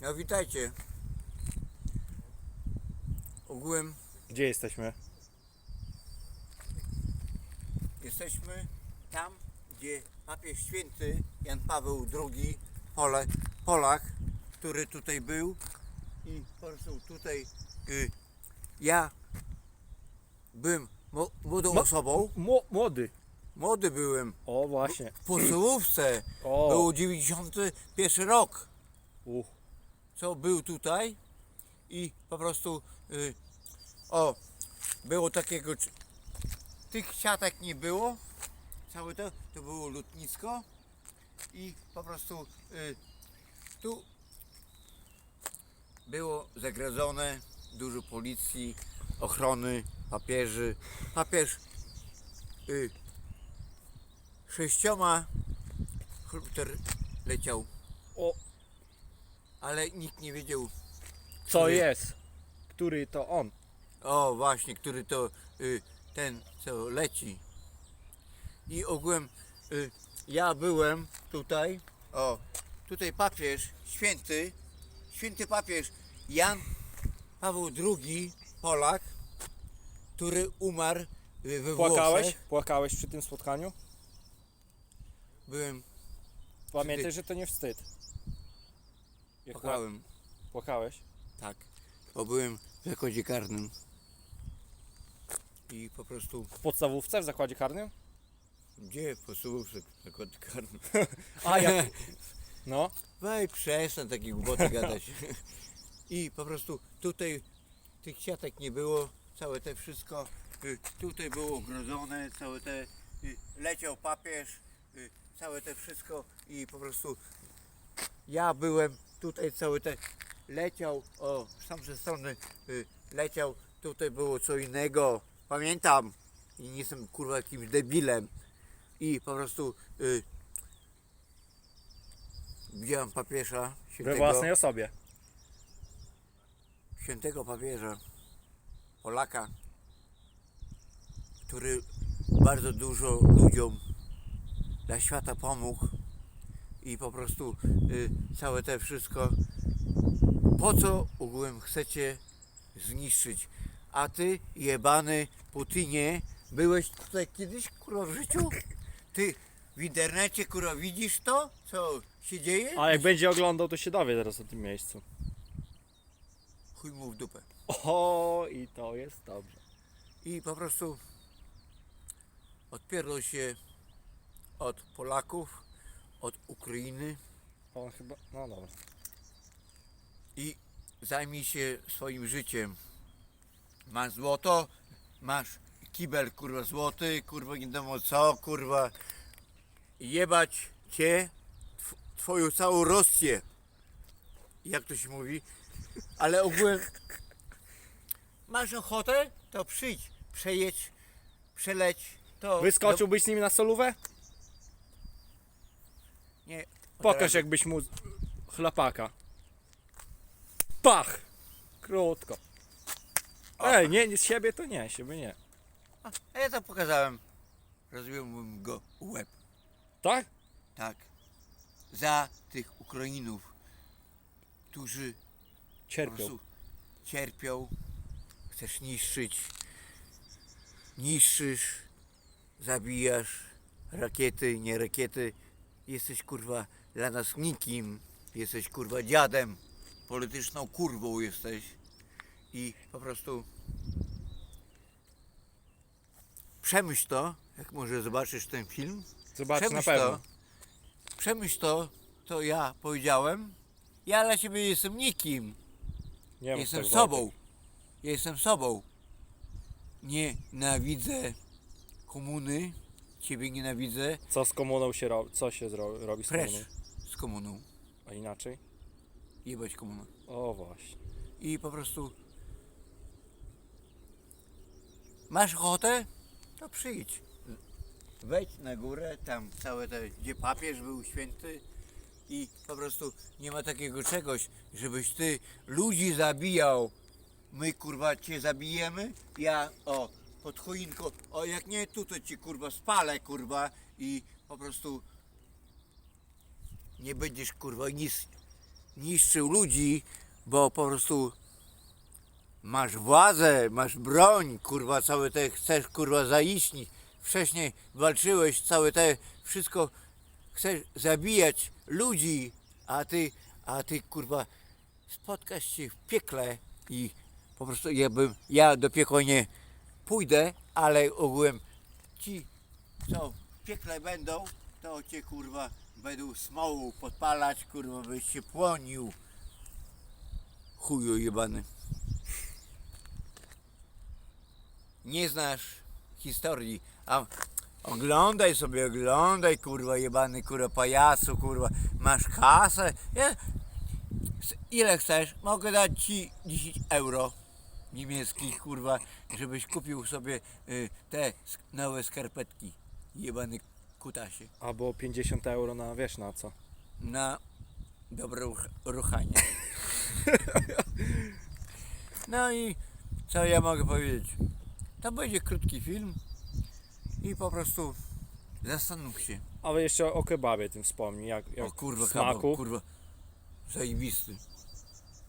No witajcie. Ogółem Gdzie jesteśmy? jesteśmy tam, gdzie papież święty Jan Paweł II, Pole, Polak, który tutaj był i po prostu tutaj y, ja byłem mo- młodą osobą, Mło- młody. młody byłem O, właśnie. w podstawówce, O. był 91 rok. Uch. Co był tutaj i po prostu y, o było takiego tych siatek nie było całe to to było lotnisko i po prostu y, tu było zagrodzone dużo policji ochrony papieży. Papież y, sześcioma helikopter leciał ale nikt nie wiedział co Który- jest? Który to on? O, właśnie, który to y, ten, co leci. I ogółem y, ja byłem tutaj, o, tutaj papież święty, święty papież Jan Paweł II, Polak, który umarł y, we Płakałeś? Włoszech. Płakałeś przy tym spotkaniu? Byłem, Pamiętaj, że to nie wstyd. Jak pła- płakałem, Płakałeś? tak, bo byłem w zakładzie karnym. I po prostu, W podstawówce, w zakładzie karnym? gdzie po w zakładzie karnym? A, jak? No. Wej, przestań takie głupoty gadać. I po prostu tutaj tych siatek nie było, całe te wszystko, y, tutaj było ogrodzone, całe te, y, leciał papież, y, całe te wszystko i po prostu ja byłem tutaj, całe te, leciał, o, z tamtej strony y, leciał, tutaj było co innego, pamiętam. I nie jestem kurwa jakimś debilem. I po prostu y, widziałem papieża We świętego, własnej osobie. świętego papieża, Polaka, który bardzo dużo ludziom dla świata pomógł i po prostu y, całe te wszystko, po co ogółem chcecie zniszczyć? A ty, jebany Putinie, byłeś tutaj kiedyś, kurwa, w życiu? Ty w internecie, kurwa, widzisz to, co się dzieje? A jak będzie oglądał, to się dowie teraz o tym miejscu. Chuj mu w dupę. O, i to jest dobrze. I po prostu odpierdol się od Polaków, od Ukrainy On chyba, no dobra. i zajmij się swoim życiem. Masz złoto, masz kibel kurwa złoty, kurwa nie wiadomo co, kurwa jebać cię, tw- twoją całą Rosję. Jak to się mówi? Ale ogółem masz ochotę, to przyjdź, przejedź, przeleć, to... Wyskoczyłbyś z nimi na solówę? Nie, Pokaż jakbyś mu chlapaka. Pach! Krótko. Ej, nie, nie z siebie to nie, siebie nie. A, a ja to pokazałem. Rozbiłbym go łeb. Tak? Tak. Za tych Ukrainów, którzy po Cierpią. prostu cierpią. Chcesz niszczyć. Niszczysz. Zabijasz. Rakiety, nie rakiety. Jesteś kurwa dla nas nikim. Jesteś kurwa dziadem. Polityczną kurwą jesteś. I po prostu przemyśl to, jak może zobaczysz ten film. Zobacz na Przemyśl pewno. To, przemyśl to, co ja powiedziałem. Ja dla ciebie jestem nikim. Nie jestem tak, sobą. Jestem sobą. Nienawidzę komuny. Ciebie nienawidzę. Co z komuną się robi? Co się zro- robi z Precz komuną? z komuną. A inaczej? Jebać komunę. O właśnie. I po prostu masz ochotę? To przyjdź. Wejdź na górę, tam całe te, gdzie papież był święty i po prostu nie ma takiego czegoś, żebyś ty ludzi zabijał. My kurwa cię zabijemy, ja o pod choinką, o jak nie tu to ci kurwa spalę kurwa i po prostu nie będziesz kurwa nic niszczył ludzi, bo po prostu masz władzę, masz broń, kurwa, całe te chcesz kurwa zaistnieć. Wcześniej walczyłeś, całe te wszystko chcesz zabijać ludzi, a ty, a ty kurwa spotkasz się w piekle i po prostu ja bym, ja do piekła nie pójdę, ale ogółem ci, co w piekle będą, to cię kurwa będą smołu podpalać, kurwa byś się płonił. Chuju jebany. Nie znasz historii, a oglądaj sobie, oglądaj kurwa jebany kurwa pajacu, kurwa, masz kasę, ile chcesz, mogę dać ci 10 euro niemieckich kurwa, żebyś kupił sobie y, te sk- nowe skarpetki, jebany kutasie, Albo 50 euro na wiesz na co. na dobre ruch- ruchanie. No i co ja mogę powiedzieć? To będzie krótki film i po prostu zastanów się. Ale jeszcze o kebabie tym wspomnij, jak, jak O kurwa, smaku. kawał, kurwa, zajebisty.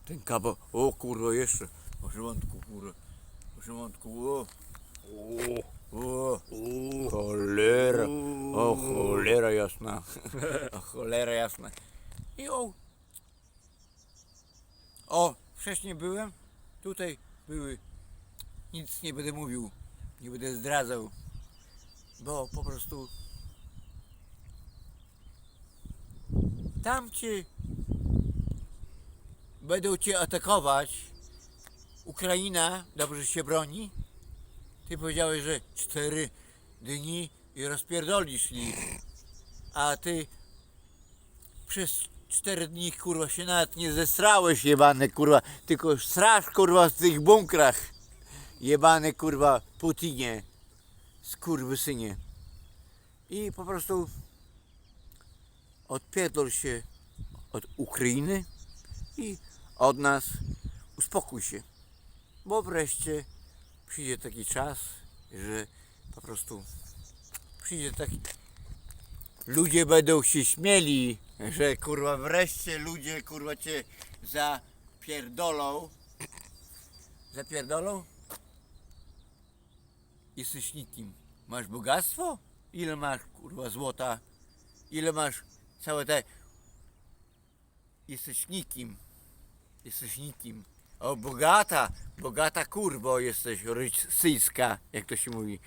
Ten kawał, o kurwa, jeszcze, o żołądku, kurwa, o. Żołądku, o, o, cholera, o cholera jasna, o cholera jasna. I o, o, wcześniej byłem, tutaj były, nic nie będę mówił, nie będę zdradzał, bo po prostu. Tam cię. Będą cię atakować. Ukraina dobrze się broni. Ty powiedziałeś, że cztery dni i rozpierdolisz ich. A ty przez cztery dni kurwa się nawet nie zestrałeś jebany kurwa, tylko strasz kurwa w tych bunkrach. Jebany kurwa Putinie, skurwysynie. I po prostu odpierdol się od Ukrainy i od nas uspokój się. Bo wreszcie przyjdzie taki czas, że po prostu przyjdzie taki. Ludzie będą się śmieli, że kurwa wreszcie ludzie kurwa cię zapierdolą. Zapierdolą? Jesteś nikim. Masz bogactwo? Ile masz kurwa złota? Ile masz całe te. Jesteś nikim. Jesteś nikim. O, bogata, bogata kurwo jesteś, rosyjska, jak to się mówi.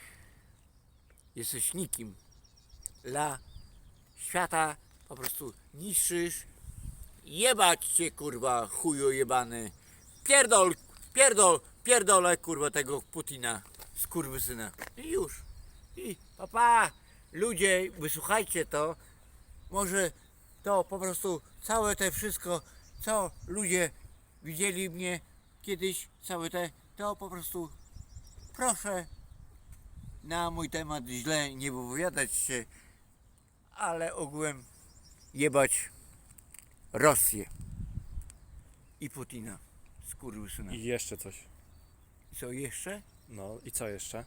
Jesteś nikim. Dla świata po prostu niszczysz. Jebać cię, kurwa, chuju jebany. Pierdol, pierdol, pierdolę, kurwa, tego Putina, skurwysyna. I już. I papa, ludzie, wysłuchajcie to. Może to po prostu całe te wszystko, co ludzie widzieli mnie kiedyś, całe te, to po prostu proszę na mój temat źle nie wypowiadać się, ale ogółem jebać Rosję i Putina, skurwysyna. I jeszcze coś. Co jeszcze? No i co jeszcze?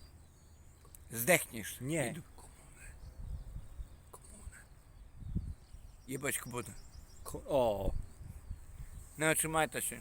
Zdechniesz. Nie. Jedu. Komunę. Komunę. Jebać komunę. Ko- O, No trzymajcie się.